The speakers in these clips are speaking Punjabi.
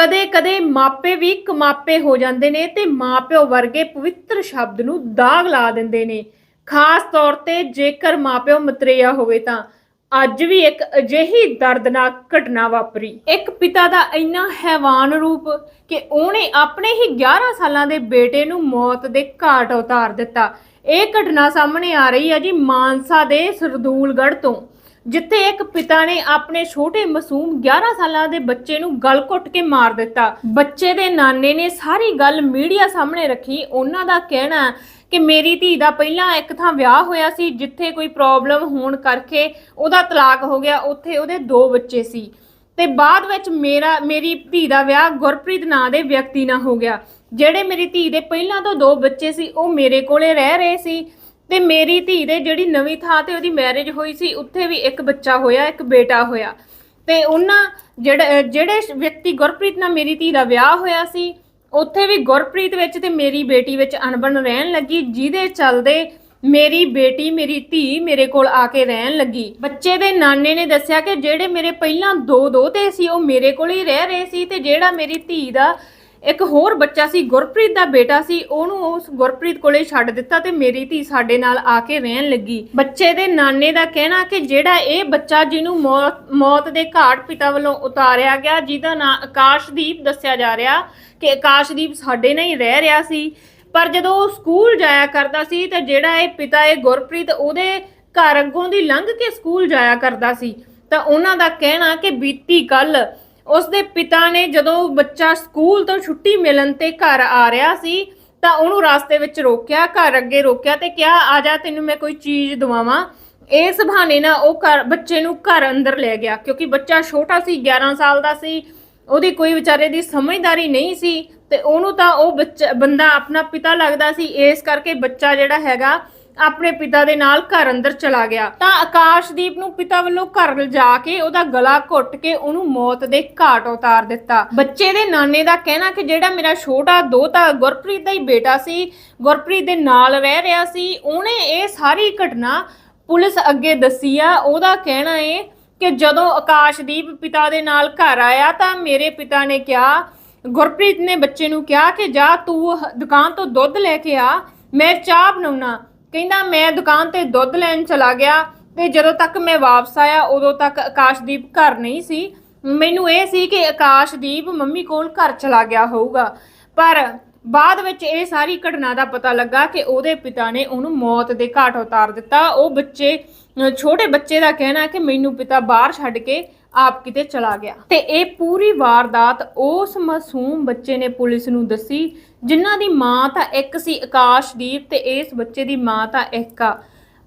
ਕਦੇ-ਕਦੇ ਮਾਪੇ ਵੀ ਕਮਾਪੇ ਹੋ ਜਾਂਦੇ ਨੇ ਤੇ ਮਾਪਿਓ ਵਰਗੇ ਪਵਿੱਤਰ ਸ਼ਬਦ ਨੂੰ ਦਾਗ ਲਾ ਦਿੰਦੇ ਨੇ। ਖਾਸ ਤੌਰ ਤੇ ਜੇਕਰ ਮਾਪਿਓ ਮਤਰੇਆ ਹੋਵੇ ਤਾਂ ਅੱਜ ਵੀ ਇੱਕ ਅਜਿਹੀ ਦਰਦਨਾਕ ਘਟਨਾ ਵਾਪਰੀ। ਇੱਕ ਪਿਤਾ ਦਾ ਇੰਨਾ ਹੈਵਾਨ ਰੂਪ ਕਿ ਉਹਨੇ ਆਪਣੇ ਹੀ 11 ਸਾਲਾਂ ਦੇ ਬੇਟੇ ਨੂੰ ਮੌਤ ਦੇ ਘਾਟ ਉਤਾਰ ਦਿੱਤਾ। ਇਹ ਘਟਨਾ ਸਾਹਮਣੇ ਆ ਰਹੀ ਹੈ ਜੀ ਮਾਨਸਾ ਦੇ ਸਰਦੂਲਗੜ੍ਹ ਤੋਂ। ਜਿੱਥੇ ਇੱਕ ਪਿਤਾ ਨੇ ਆਪਣੇ ਛੋਟੇ ਮਾਸੂਮ 11 ਸਾਲਾਂ ਦੇ ਬੱਚੇ ਨੂੰ ਗਲ ਘੁੱਟ ਕੇ ਮਾਰ ਦਿੱਤਾ। ਬੱਚੇ ਦੇ ਨਾਨੇ ਨੇ ਸਾਰੀ ਗੱਲ ਮੀਡੀਆ ਸਾਹਮਣੇ ਰੱਖੀ। ਉਹਨਾਂ ਦਾ ਕਹਿਣਾ ਕਿ ਮੇਰੀ ਧੀ ਦਾ ਪਹਿਲਾਂ ਇੱਕ ਥਾਂ ਵਿਆਹ ਹੋਇਆ ਸੀ, ਜਿੱਥੇ ਕੋਈ ਪ੍ਰੋਬਲਮ ਹੋਣ ਕਰਕੇ ਉਹਦਾ ਤਲਾਕ ਹੋ ਗਿਆ, ਉੱਥੇ ਉਹਦੇ ਦੋ ਬੱਚੇ ਸੀ। ਤੇ ਬਾਅਦ ਵਿੱਚ ਮੇਰਾ, ਮੇਰੀ ਧੀ ਦਾ ਵਿਆਹ ਗੁਰਪ੍ਰੀਤ ਨਾਂ ਦੇ ਵਿਅਕਤੀ ਨਾਲ ਹੋ ਗਿਆ। ਜਿਹੜੇ ਮੇਰੀ ਧੀ ਦੇ ਪਹਿਲਾਂ ਤੋਂ ਦੋ ਬੱਚੇ ਸੀ, ਉਹ ਮੇਰੇ ਕੋਲੇ ਰਹਿ ਰਹੇ ਸੀ। ਤੇ ਮੇਰੀ ਧੀ ਦੇ ਜਿਹੜੀ ਨਵੀਂ ਥਾਂ ਤੇ ਉਹਦੀ ਮੈਰਿਜ ਹੋਈ ਸੀ, ਉੱਥੇ ਵੀ ਇੱਕ ਬੱਚਾ ਹੋਇਆ, ਇੱਕ ਬੇਟਾ ਹੋਇਆ। ਤੇ ਉਹਨਾਂ ਜਿਹੜੇ ਜਿਹੜੇ ਵਿਅਕਤੀ ਗੁਰਪ੍ਰੀਤ ਨਾਲ ਮੇਰੀ ਧੀ ਦਾ ਵਿਆਹ ਹੋਇਆ ਸੀ, ਉੱਥੇ ਵੀ ਗੁਰਪ੍ਰੀਤ ਵਿੱਚ ਤੇ ਮੇਰੀ ਬੇਟੀ ਵਿੱਚ ਅਣਬਣ ਰਹਿਣ ਲੱਗੀ, ਜਿਹਦੇ ਚੱਲਦੇ ਮੇਰੀ ਬੇਟੀ, ਮੇਰੀ ਧੀ ਮੇਰੇ ਕੋਲ ਆ ਕੇ ਰਹਿਣ ਲੱਗੀ। ਬੱਚੇ ਦੇ ਨਾਨੇ ਨੇ ਦੱਸਿਆ ਕਿ ਜਿਹੜੇ ਮੇਰੇ ਪਹਿਲਾਂ ਦੋ ਦੋਤੇ ਸੀ, ਉਹ ਮੇਰੇ ਕੋਲ ਹੀ ਰਹਿ ਰਹੇ ਸੀ ਤੇ ਜਿਹੜਾ ਮੇਰੀ ਧੀ ਦਾ ਇੱਕ ਹੋਰ ਬੱਚਾ ਸੀ, ਗੁਰਪ੍ਰੀਤ ਦਾ ਬੇਟਾ ਸੀ, ਉਹਨੂੰ ਉਸ ਗੁਰਪ੍ਰੀਤ ਕੋਲੇ ਛੱਡ ਦਿੱਤਾ ਤੇ ਮੇਰੀ ਧੀ ਸਾਡੇ ਨਾਲ ਆ ਕੇ ਰਹਿਣ ਲੱਗੀ। ਬੱਚੇ ਦੇ ਨਾਨੇ ਦਾ ਕਹਿਣਾ ਕਿ ਜਿਹੜਾ ਇਹ ਬੱਚਾ ਜਿਹਨੂੰ ਮੌਤ ਮੌਤ ਦੇ ਘਾਟ ਪਿਤਾ ਵੱਲੋਂ ਉਤਾਰਿਆ ਗਿਆ, ਜਿਹਦਾ ਨਾਂ ਆਕਾਸ਼ਦੀਪ ਦੱਸਿਆ ਜਾ ਰਿਹਾ ਕਿ ਆਕਾਸ਼ਦੀਪ ਸਾਡੇ ਨਾਲ ਹੀ ਰਹਿ ਰਿਹਾ ਸੀ। ਪਰ ਜਦੋਂ ਉਹ ਸਕੂਲ ਜਾਇਆ ਕਰਦਾ ਸੀ ਤਾਂ ਜਿਹੜਾ ਇਹ ਪਿਤਾ ਇਹ ਗੁਰਪ੍ਰੀਤ, ਉਹਦੇ ਘਰ ਅੱਗੋਂ ਦੀ ਲੰਘ ਕੇ ਸਕੂਲ ਜਾਇਆ ਕਰਦਾ ਸੀ, ਤਾਂ ਉਹਨਾਂ ਦਾ ਕਹਿਣਾ ਕਿ ਬੀਤੀ ਕੱਲ ਉਸ ਦੇ ਪਿਤਾ ਨੇ ਜਦੋਂ ਬੱਚਾ ਸਕੂਲ ਤੋਂ ਛੁੱਟੀ ਮਿਲਣ ਤੇ ਘਰ ਆ ਰਿਹਾ ਸੀ, ਤਾਂ ਉਹਨੂੰ ਰਾਸਤੇ ਵਿੱਚ ਰੋਕਿਆ, ਘਰ ਅੱਗੇ ਰੋਕਿਆ ਤੇ ਕਿਹਾ, ਆ ਜਾ, ਤੈਨੂੰ ਮੈਂ ਕੋਈ ਚੀਜ਼ ਦਵਾਵਾਂ। ਇਸ ਬਹਾਨੇ ਨਾਲ ਉਹ ਘਰ, ਬੱਚੇ ਨੂੰ ਘਰ ਅੰਦਰ ਲੈ ਗਿਆ, ਕਿਉਂਕਿ ਬੱਚਾ ਛੋਟਾ ਸੀ 11 ਸਾਲ ਦਾ ਸੀ, ਉਹਦੀ ਕੋਈ ਵਿਚਾਰੇ ਦੀ ਸਮਝਦਾਰੀ ਨਹੀਂ ਸੀ ਤੇ ਉਹਨੂੰ ਤਾਂ ਉਹ ਬੱਚਾ, ਬੰਦਾ ਆਪਣਾ ਪਿਤਾ ਲੱਗਦਾ ਸੀ, ਇਸ ਕਰਕੇ ਬੱਚਾ ਜਿਹੜਾ ਹੈਗਾ ਆਪਣੇ ਪਿਤਾ ਦੇ ਨਾਲ ਘਰ ਅੰਦਰ ਚਲਾ ਗਿਆ। ਤਾਂ ਆਕਾਸ਼ਦੀਪ ਨੂੰ ਪਿਤਾ ਵੱਲੋਂ ਘਰ ਲਿਜਾ ਕੇ ਉਹਦਾ ਗਲਾ ਘੁੱਟ ਕੇ ਉਹਨੂੰ ਮੌਤ ਦੇ ਘਾਟ ਉਤਾਰ ਦਿੱਤਾ। ਬੱਚੇ ਦੇ ਨਾਨੇ ਦਾ ਕਹਿਣਾ ਕਿ ਜਿਹੜਾ ਮੇਰਾ ਛੋਟਾ ਦੋਤਾ ਗੁਰਪ੍ਰੀਤ ਦਾ ਹੀ ਬੇਟਾ ਸੀ, ਗੁਰਪ੍ਰੀਤ ਦੇ ਨਾਲ ਰਹਿ ਰਿਹਾ ਸੀ, ਉਹਨੇ ਇਹ ਸਾਰੀ ਘਟਨਾ ਪੁਲਿਸ ਅੱਗੇ ਦੱਸੀ ਆ। ਉਹਦਾ ਕਹਿਣਾ ਏ ਕਿ ਜਦੋਂ ਆਕਾਸ਼ਦੀਪ ਪਿਤਾ ਦੇ ਨਾਲ ਘਰ ਆਇਆ ਤਾਂ ਮੇਰੇ ਪਿਤਾ ਨੇ ਕਿਹਾ, ਗੁਰਪ੍ਰੀਤ ਨੇ ਬੱਚੇ ਨੂੰ ਕਿਹਾ ਕਿ ਜਾ ਤੂੰ ਦੁਕਾਨ ਤੋਂ ਦੁੱਧ ਲੈ ਕੇ ਆ, ਮੈਂ ਚਾਹ ਬਣਾਉਣਾ। ਕਹਿੰਦਾ, ਮੈਂ ਦੁਕਾਨ ਤੇ ਦੁੱਧ ਲੈਣ ਚਲਾ ਗਿਆ ਤੇ ਜਦੋਂ ਤੱਕ ਮੈਂ ਵਾਪਸ ਆਇਆ, ਉਦੋਂ ਤੱਕ ਆਕਾਸ਼ਦੀਪ ਘਰ ਨਹੀਂ ਸੀ। ਮੈਨੂੰ ਇਹ ਸੀ ਕਿ ਆਕਾਸ਼ਦੀਪ ਮੰਮੀ ਕੋਲ ਘਰ ਚਲਾ ਗਿਆ ਹੋਊਗਾ। ਪਰ ਬਾਅਦ ਵਿੱਚ ਇਹ ਸਾਰੀ ਘਟਨਾ ਦਾ ਪਤਾ ਲੱਗਾ ਕਿ ਉਹਦੇ ਪਿਤਾ ਨੇ ਉਹਨੂੰ ਮੌਤ ਦੇ ਘਾਟ ਉਤਾਰ ਦਿੱਤਾ। ਉਹ ਬੱਚੇ, ਛੋਟੇ ਬੱਚੇ ਦਾ ਕਹਿਣਾ ਕਿ ਮੈਨੂੰ ਪਿਤਾ ਬਾਹਰ ਛੱਡ ਕੇ ਆਪ ਕਿਤੇ ਚਲਾ ਗਿਆ। ਤੇ ਇਹ ਪੂਰੀ ਵਾਰਦਾਤ ਉਸ ਮਾਸੂਮ ਬੱਚੇ ਨੇ ਪੁਲਿਸ ਨੂੰ ਦੱਸੀ, ਜਿਨ੍ਹਾਂ ਦੀ ਮਾਂ ਤਾਂ ਇੱਕ ਸੀ ਆਕਾਸ਼ਦੀਪ ਤੇ ਇਸ ਬੱਚੇ ਦੀ ਮਾਂ ਤਾਂ ਇੱਕ ਆ।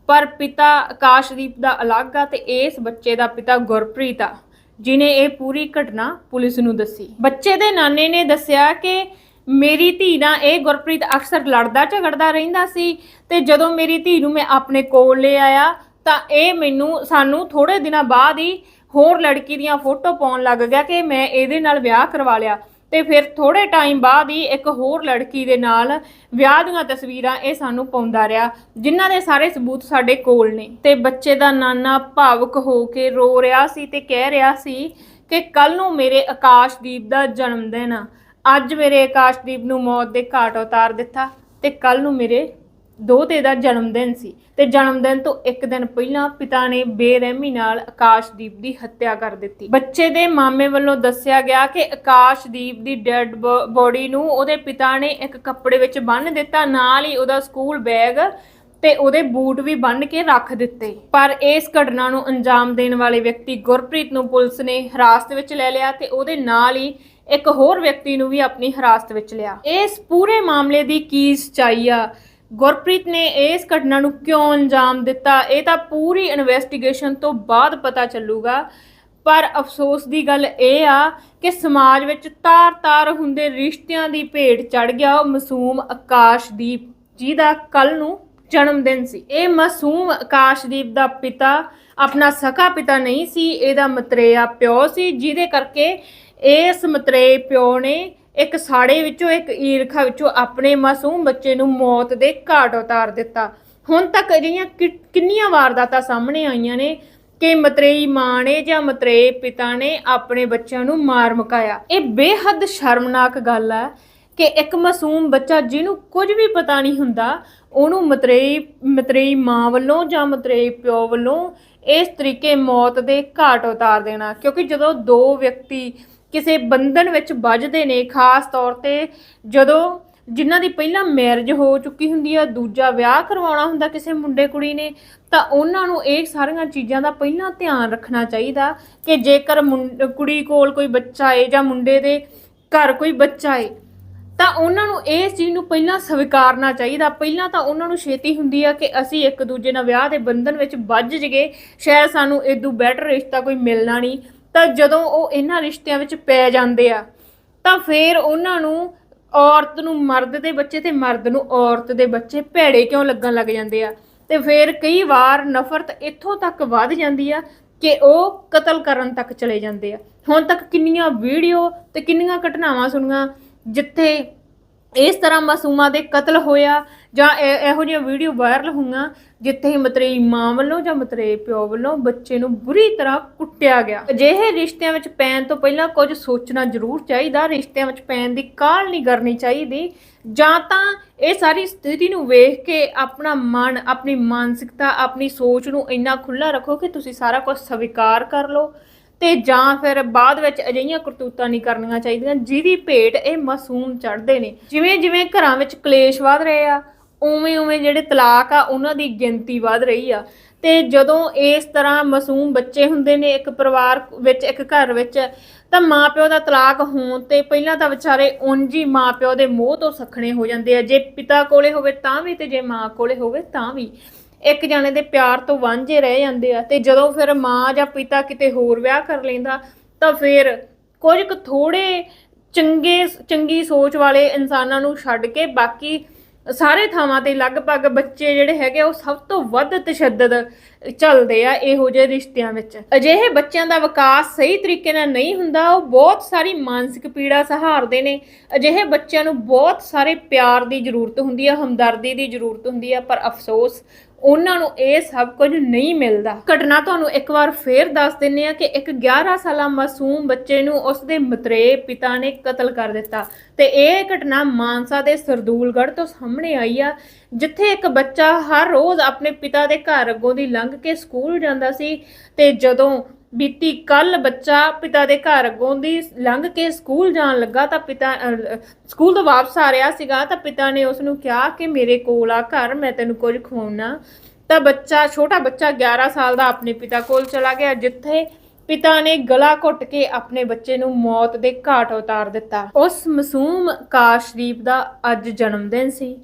ਪਰ ਪਿਤਾ ਆਕਾਸ਼ਦੀਪ ਦਾ ਅਲੱਗ ਆ ਤੇ ਇਸ ਬੱਚੇ ਦਾ ਪਿਤਾ ਗੁਰਪ੍ਰੀਤ ਆ, ਜਿਨੇ ਇਹ ਪੂਰੀ ਘਟਨਾ ਪੁਲਿਸ ਨੂੰ ਦੱਸੀ। ਬੱਚੇ ਦੇ ਨਾਨੇ ਨੇ ਦੱਸਿਆ ਕਿ ਮੇਰੀ ਧੀ ਨਾਲ ਇਹ ਗੁਰਪ੍ਰੀਤ ਅਕਸਰ ਲੜਦਾ ਝਗੜਦਾ ਰਹਿੰਦਾ ਸੀ ਤੇ ਜਦੋਂ ਮੇਰੀ ਧੀ ਨੂੰ ਮੈਂ ਆਪਣੇ ਕੋਲ ਲੈ ਆਇਆ ਤਾਂ ਇਹ ਮੈਨੂੰ ਸਾਨੂੰ ਥੋੜੇ ਦਿਨਾਂ ਬਾਅਦ ਹੀ ਹੋਰ ਲੜਕੀ ਦੀਆਂ ਫੋਟੋ ਪਾਉਣ ਲੱਗ ਗਿਆ ਕਿ ਮੈਂ ਇਹਦੇ ਨਾਲ ਵਿਆਹ ਕਰਵਾ ਲਿਆ। ਤੇ ਫਿਰ ਥੋੜੇ ਟਾਈਮ ਬਾਅਦ ਹੀ ਇੱਕ ਹੋਰ ਲੜਕੀ ਦੇ ਨਾਲ ਵਿਆਹ ਦੀਆਂ ਤਸਵੀਰਾਂ ਇਹ ਸਾਨੂੰ ਪਾਉਂਦਾ ਰਿਹਾ, ਜਿਨ੍ਹਾਂ ਦੇ ਸਾਰੇ ਸਬੂਤ ਸਾਡੇ ਕੋਲ ਨੇ। ਤੇ ਬੱਚੇ ਦਾ ਨਾਨਾ ਭਾਵੁਕ ਹੋ ਕੇ ਰੋ ਰਿਹਾ ਸੀ ਤੇ ਕਹਿ ਰਿਹਾ ਸੀ ਕਿ ਕੱਲ ਨੂੰ ਮੇਰੇ ਆਕਾਸ਼ਦੀਪ ਦਾ ਜਨਮ ਦਿਨ ਆ। ਅੱਜ ਮੇਰੇ ਆਕਾਸ਼ਦੀਪ ਨੂੰ ਮੌਤ ਦੇ ਘਾਟ ਉਤਾਰ ਦਿੱਤਾ ਤੇ ਕੱਲ ਨੂੰ ਮੇਰੇ ਦੋਤੇ ਦਾ ਜਨਮ ਦਿਨ ਸੀ ਤੇ ਜਨਮ ਦਿਨ ਤੋਂ ਇੱਕ ਦਿਨ ਪਹਿਲਾਂ ਪਿਤਾ ਨੇ ਬੇਰਹਿਮੀ ਨਾਲ ਆਕਾਸ਼ਦੀਪ ਦੀ ਹੱਤਿਆ ਕਰ ਦਿੱਤੀ। ਬੱਚੇ ਦੇ ਮਾਮੇ ਵੱਲੋਂ ਦੱਸਿਆ ਗਿਆ ਕਿ ਆਕਾਸ਼ਦੀਪ ਦੀ ਡੈੱਡ ਬੋਡੀ ਨੂੰ ਉਹਦੇ ਪਿਤਾ ਨੇ ਇੱਕ ਕੱਪੜੇ ਵਿੱਚ ਬੰਨ੍ਹ ਦਿੱਤਾ, ਨਾਲ ਹੀ ਉਹਦਾ ਸਕੂਲ ਬੈਗ ਤੇ ਉਹਦੇ ਬੂਟ ਵੀ ਬੰਨ ਕੇ ਰੱਖ ਦਿੱਤੇ। ਪਰ ਇਸ ਘਟਨਾ ਨੂੰ ਅੰਜਾਮ ਦੇਣ ਵਾਲੇ ਵਿਅਕਤੀ ਗੁਰਪ੍ਰੀਤ ਨੂੰ ਪੁਲਿਸ ਨੇ ਹਿਰਾਸਤ ਵਿੱਚ ਲੈ ਲਿਆ ਤੇ ਉਹਦੇ ਨਾਲ ਹੀ ਇੱਕ ਹੋਰ ਵਿਅਕਤੀ ਨੂੰ ਵੀ ਆਪਣੀ ਹਿਰਾਸਤ ਵਿੱਚ ਲਿਆ। ਇਸ ਪੂਰੇ ਮਾਮਲੇ ਦੀ ਕੀ ਸਚਾਈ ਆ? ਗੁਰਪ੍ਰੀਤ ਨੇ ਇਸ ਘਟਨਾ ਨੂੰ ਕਿਉਂ ਅੰਜਾਮ ਦਿੱਤਾ? ਇਹ ਤਾਂ ਪੂਰੀ ਇਨਵੈਸਟੀਗੇਸ਼ਨ ਤੋਂ ਬਾਅਦ ਪਤਾ ਚੱਲੂਗਾ। ਪਰ ਅਫਸੋਸ ਦੀ ਗੱਲ ਇਹ ਆ ਕਿ ਸਮਾਜ ਵਿੱਚ ਤਾਰ-ਤਾਰ ਹੁੰਦੇ ਰਿਸ਼ਤਿਆਂ ਦੀ ਭੇਟ ਚੜ ਗਿਆ। ਉਹ ਮਾਸੂਮ ਆਕਾਸ਼ਦੀਪ ਜਿਹਦਾ ਕੱਲ ਨੂੰ ਜਨਮ ਦਿਨ ਸੀ। ਇਹ ਮਾਸੂਮ ਆਕਾਸ਼ਦੀਪ ਦਾ ਪਿਤਾ ਆਪਣਾ ਸਕਾ ਪਿਤਾ ਨਹੀਂ ਸੀ। ਇਹਦਾ ਮਤਰੇਆ ਪਿਓ ਸੀ, ਜਿਹਦੇ ਕਰਕੇ ਇਸ ਮਤਰੇ ਪਿਓ ਨੇ ਇੱਕ ਸਾੜੇ ਵਿੱਚੋਂ, ਇੱਕ ਈਰਖਾ ਵਿੱਚੋਂ ਆਪਣੇ ਮਾਸੂਮ ਬੱਚੇ ਨੂੰ ਮੌਤ ਦੇ ਘਾਟ ਉਤਾਰ ਦਿੱਤਾ। ਹੁਣ ਤੱਕ ਅਜਿਹੀਆਂ ਕਿੰਨੀਆਂ ਵਾਰਦਾਤਾਂ ਸਾਹਮਣੇ ਆਈਆਂ ਨੇ ਕਿ ਮਤਰੇਈ ਮਾਂ ਨੇ ਜਾਂ ਮਤਰੇ ਪਿਤਾ ਨੇ ਆਪਣੇ ਬੱਚਿਆਂ ਨੂੰ ਮਾਰ ਮੁਕਾਇਆ। ਇਹ ਬੇਹੱਦ ਸ਼ਰਮਨਾਕ ਗੱਲ ਹੈ ਕਿ ਇੱਕ ਮਾਸੂਮ ਬੱਚਾ ਜਿਹਨੂੰ ਕੁਝ ਵੀ ਪਤਾ ਨਹੀਂ ਹੁੰਦਾ, ਉਹਨੂੰ ਮਤਰੇਈ ਮਤਰੇਈ ਮਾਂ ਵੱਲੋਂ ਜਾਂ ਮਤਰੇਈ ਪਿਓ ਵੱਲੋਂ ਇਸ ਤਰੀਕੇ ਮੌਤ ਦੇ ਘਾਟ ਉਤਾਰ ਦੇਣਾ। ਕਿਉਂਕਿ ਜਦੋਂ ਦੋ ਵਿਅਕਤੀ ਕਿਸੇ ਬੰਧਨ ਵਿੱਚ ਵੱਜਦੇ ਨੇ, ਖਾਸ ਤੌਰ ਤੇ ਜਦੋਂ ਜਿਨ੍ਹਾਂ ਦੀ ਪਹਿਲਾਂ ਮੈਰਿਜ ਹੋ ਚੁੱਕੀ ਹੁੰਦੀ ਆ, ਦੂਜਾ ਵਿਆਹ ਕਰਵਾਉਣਾ ਹੁੰਦਾ ਕਿਸੇ ਮੁੰਡੇ ਕੁੜੀ ਨੇ, ਤਾਂ ਉਹਨਾਂ ਨੂੰ ਇਹ ਸਾਰੀਆਂ ਚੀਜ਼ਾਂ ਦਾ ਪਹਿਲਾਂ ਧਿਆਨ ਰੱਖਣਾ ਚਾਹੀਦਾ ਕਿ ਜੇਕਰ ਮੁੰ- ਕੁੜੀ ਕੋਲ ਕੋਈ ਬੱਚਾ ਏ ਜਾਂ ਮੁੰਡੇ ਦੇ ਘਰ ਕੋਈ ਬੱਚਾ ਏ, ਤਾਂ ਉਹਨਾਂ ਨੂੰ ਇਸ ਚੀਜ਼ ਨੂੰ ਪਹਿਲਾਂ ਸਵੀਕਾਰਨਾ ਚਾਹੀਦਾ। ਪਹਿਲਾਂ ਤਾਂ ਉਹਨਾਂ ਨੂੰ ਛੇਤੀ ਹੁੰਦੀ ਆ ਕਿ ਅਸੀਂ ਇੱਕ ਦੂਜੇ ਨਾਲ ਵਿਆਹ ਦੇ ਬੰਧਨ ਵਿੱਚ ਵੱਜ ਜਗੇ ਸ਼ਾਇਦ ਸਾਨੂੰ ਇਦੋਂ ਬੈਟਰ ਰਿਸ਼ਤਾ ਕੋਈ ਮਿਲਣਾ ਨਹੀਂ। ਤਾਂ ਜਦੋਂ ਉਹ ਇਹਨਾਂ ਰਿਸ਼ਤਿਆਂ ਵਿੱਚ ਪੈ ਜਾਂਦੇ ਆ, ਤਾਂ ਫਿਰ ਉਹਨਾਂ ਨੂੰ ਔਰਤ ਨੂੰ ਮਰਦ ਦੇ ਬੱਚੇ ਤੇ ਮਰਦ ਨੂੰ ਔਰਤ ਦੇ ਬੱਚੇ ਭੈੜੇ ਕਿਉਂ ਲੱਗਣ ਲੱਗ ਜਾਂਦੇ ਆ? ਤੇ ਫਿਰ ਕਈ ਵਾਰ ਨਫ਼ਰਤ ਇੱਥੋਂ ਤੱਕ ਵੱਧ ਜਾਂਦੀ ਆ ਕਿ ਉਹ ਕਤਲ ਕਰਨ ਤੱਕ ਚਲੇ ਜਾਂਦੇ ਆ। ਹੁਣ ਤੱਕ ਕਿੰਨੀਆਂ ਵੀਡੀਓ ਤੇ ਕਿੰਨੀਆਂ ਘਟਨਾਵਾਂ ਸੁਣੀਆਂ ਜਿੱਥੇ ਇਸ ਤਰ੍ਹਾਂ ਮਾਸੂਮਾਂ ਦੇ ਕਤਲ ਹੋਇਆ ਜਾਂ ਇਹ- ਇਹੋ ਜਿਹੀਆਂ ਵੀਡੀਓ ਵਾਇਰਲ ਹੋਈਆਂ ਜਿੱਥੇ ਮਤਰੇਈ ਮਾਂ ਵੱਲੋਂ ਜਾਂ ਮਤਰੇਈ ਪਿਓ ਵੱਲੋਂ ਬੱਚੇ ਨੂੰ ਬੁਰੀ ਤਰ੍ਹਾਂ ਕੁੱਟਿਆ ਗਿਆ। ਅਜਿਹੇ ਰਿਸ਼ਤਿਆਂ ਵਿੱਚ ਪੈਣ ਤੋਂ ਪਹਿਲਾਂ ਕੁਝ ਸੋਚਣਾ ਜ਼ਰੂਰ ਚਾਹੀਦਾ, ਰਿਸ਼ਤਿਆਂ ਵਿੱਚ ਪੈਣ ਦੀ ਕਾਹਲ ਨਹੀਂ ਕਰਨੀ ਚਾਹੀਦੀ। ਜਾਂ ਤਾਂ ਇਹ ਸਾਰੀ ਸਥਿਤੀ ਨੂੰ ਵੇਖ ਕੇ ਆਪਣਾ ਮਨ, ਆਪਣੀ ਮਾਨਸਿਕਤਾ, ਆਪਣੀ ਸੋਚ ਨੂੰ ਇੰਨਾ ਖੁੱਲਾ ਰੱਖੋ ਕਿ ਤੁਸੀਂ ਸਾਰਾ ਕੁਝ ਸਵੀਕਾਰ ਕਰ ਲਓ। ਤੇ ਜਾਂ ਫਿਰ ਬਾਅਦ ਵਿੱਚ ਅਜਿਹੀਆਂ ਕਰਤੂਤਾਂ ਨਹੀਂ ਕਰਨੀਆਂ ਚਾਹੀਦੀਆਂ ਜਿਹਦੀ ਭੇਟ ਇਹ ਮਾਸੂਮ ਚੜ੍ਹਦੇ ਨੇ। ਜਿਵੇਂ ਜਿਵੇਂ ਘਰਾਂ ਵਿੱਚ ਕਲੇਸ਼ ਵਧ ਰਹੇ ਆ, ਉਵੇਂ ਉਵੇਂ ਜਿਹੜੇ ਤਲਾਕ ਆ, ਉਹਨਾਂ ਦੀ ਗਿਣਤੀ ਵਧ ਰਹੀ ਆ। ਤੇ ਜਦੋਂ ਇਸ ਤਰ੍ਹਾਂ ਮਾਸੂਮ ਬੱਚੇ ਹੁੰਦੇ ਨੇ ਇੱਕ ਪਰਿਵਾਰ ਵਿੱਚ, ਇੱਕ ਘਰ ਵਿੱਚ, ਤਾਂ ਮਾਪਿਓ ਦਾ ਤਲਾਕ ਹੋਣ ਤੇ ਪਹਿਲਾਂ ਤਾਂ ਵਿਚਾਰੇ ਉਂਝ ਹੀ ਮਾਪਿਓ ਦੇ ਮੋਹ ਤੋਂ ਸਖਣੇ ਹੋ ਜਾਂਦੇ ਆ। ਜੇ ਪਿਤਾ ਕੋਲੇ ਹੋਵੇ ਤਾਂ ਵੀ ਤੇ ਜੇ ਮਾਂ ਕੋਲੇ ਹੋਵੇ ਤਾਂ ਵੀ। ਇੱਕ ਜਾਣੇ ਦੇ ਪਿਆਰ ਤੋਂ ਵਾਂਝੇ ਰਹਿ ਜਾਂਦੇ ਆ ਤੇ ਜਦੋਂ ਫਿਰ ਮਾਂ ਜਾਂ ਪਿਤਾ ਕਿਤੇ ਹੋਰ ਵਿਆਹ ਕਰ ਲੈਂਦਾ, ਤਾਂ ਫਿਰ ਕੁਝ ਕੁ ਥੋੜੇ ਚੰਗੇ, ਚੰਗੀ ਸੋਚ ਵਾਲੇ ਇਨਸਾਨਾਂ ਨੂੰ ਛੱਡ ਕੇ ਬਾਕੀ ਸਾਰੇ ਥਾਵਾਂ ਤੇ ਲਗਭਗ ਬੱਚੇ ਜਿਹੜੇ ਹੈਗੇ ਉਹ ਸਭ ਤੋਂ ਵੱਧ ਤਸ਼ੱਦਦ ਚੱਲਦੇ ਆ ਇਹੋ ਜਿਹੇ ਰਿਸ਼ਤਿਆਂ ਵਿੱਚ। ਅਜਿਹੇ ਬੱਚਿਆਂ ਦਾ ਵਿਕਾਸ ਸਹੀ ਤਰੀਕੇ ਨਾਲ ਨਹੀਂ ਹੁੰਦਾ, ਉਹ ਬਹੁਤ ਸਾਰੀ ਮਾਨਸਿਕ ਪੀੜਾ ਸਹਾਰਦੇ ਨੇ। ਅਜਿਹੇ ਬੱਚਿਆਂ ਨੂੰ ਬਹੁਤ ਸਾਰੇ ਪਿਆਰ ਦੀ ਜ਼ਰੂਰਤ ਹੁੰਦੀ ਆ, ਹਮਦਰਦੀ ਦੀ ਜ਼ਰੂਰਤ ਹੁੰਦੀ ਆ, ਪਰ ਅਫਸੋਸ ਉਹਨਾਂ ਨੂੰ ਇਹ ਸਭ ਕੁਝ ਨਹੀਂ ਮਿਲਦਾ। ਘਟਨਾ ਤੁਹਾਨੂੰ ਇੱਕ ਵਾਰ ਫੇਰ ਦੱਸ ਦਿੰਨੇ ਆ ਕਿ ਇੱਕ 11 ਸਾਲਾ ਮਾਸੂਮ ਬੱਚੇ ਨੂੰ ਉਸਦੇ ਮਤਰੇ ਪਿਤਾ ਨੇ ਕਤਲ ਕਰ ਦਿੱਤਾ। ਤੇ ਇਹ ਘਟਨਾ ਮਾਨਸਾ ਦੇ ਸਰਦੂਲਗੜ੍ਹ ਤੋਂ ਸਾਹਮਣੇ ਆਈ ਆ, ਜਿੱਥੇ ਇੱਕ ਬੱਚਾ ਹਰ ਰੋਜ਼ ਆਪਣੇ ਪਿਤਾ ਦੇ ਘਰ ਅੱਗੋਂ ਦੀ ਲੰਘ ਕੇ ਸਕੂਲ ਜਾਂਦਾ ਸੀ ਤੇ ਜਦੋਂ ਬੀਤੀ ਕੱਲ ਬੱਚਾ ਪਿਤਾ ਦੇ ਘਰ ਅੱਗੋਂ ਦੀ ਲੰਘ ਕੇ ਸਕੂਲ ਜਾਣ ਲੱਗਾ ਤਾਂ ਪਿਤਾ ਸਕੂਲ ਤੋਂ ਵਾਪਸ ਆ ਰਿਹਾ ਸੀਗਾ ਤਾਂ ਪਿਤਾ ਨੇ ਉਸ ਨੂੰ ਕਿਹਾ ਕਿ ਮੇਰੇ ਕੋਲ ਆ ਘਰ, ਮੈਂ ਤੈਨੂੰ ਕੁਝ ਖਵਾਉਣਾ। ਤਾਂ ਬੱਚਾ, ਛੋਟਾ ਬੱਚਾ 11 ਸਾਲ ਦਾ ਆਪਣੇ ਪਿਤਾ ਕੋਲ ਚਲਾ ਗਿਆ, ਜਿੱਥੇ ਪਿਤਾ ਨੇ ਗਲਾ ਘੁੱਟ ਕੇ ਆਪਣੇ ਬੱਚੇ ਨੂੰ ਮੌਤ ਦੇ ਘਾਟ ਉਤਾਰ ਦਿੱਤਾ। ਉਸ ਮਾਸੂਮ ਕਾਸ਼ਦੀਪ ਦਾ ਅੱਜ ਜਨਮ ਦਿਨ ਸੀ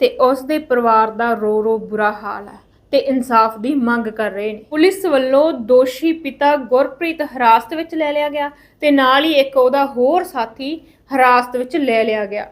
ਤੇ ਉਸ ਦੇ ਪਰਿਵਾਰ ਦਾ ਰੋ ਰੋ ਬੁਰਾ ਹਾਲ ਹੈ। ਤੇ ਇਨਸਾਫ ਦੀ ਮੰਗ ਕਰ ਰਹੇ ਨੇ। ਪੁਲਿਸ ਵੱਲੋਂ ਦੋਸ਼ੀ ਪਿਤਾ ਗੁਰਪ੍ਰੀਤ ਹਿਰਾਸਤ ਵਿੱਚ ਲੈ ਲਿਆ ਗਿਆ ਤੇ ਨਾਲ ਹੀ ਇੱਕ ਉਹਦਾ ਹੋਰ ਸਾਥੀ ਹਿਰਾਸਤ ਵਿੱਚ ਲੈ ਲਿਆ ਗਿਆ।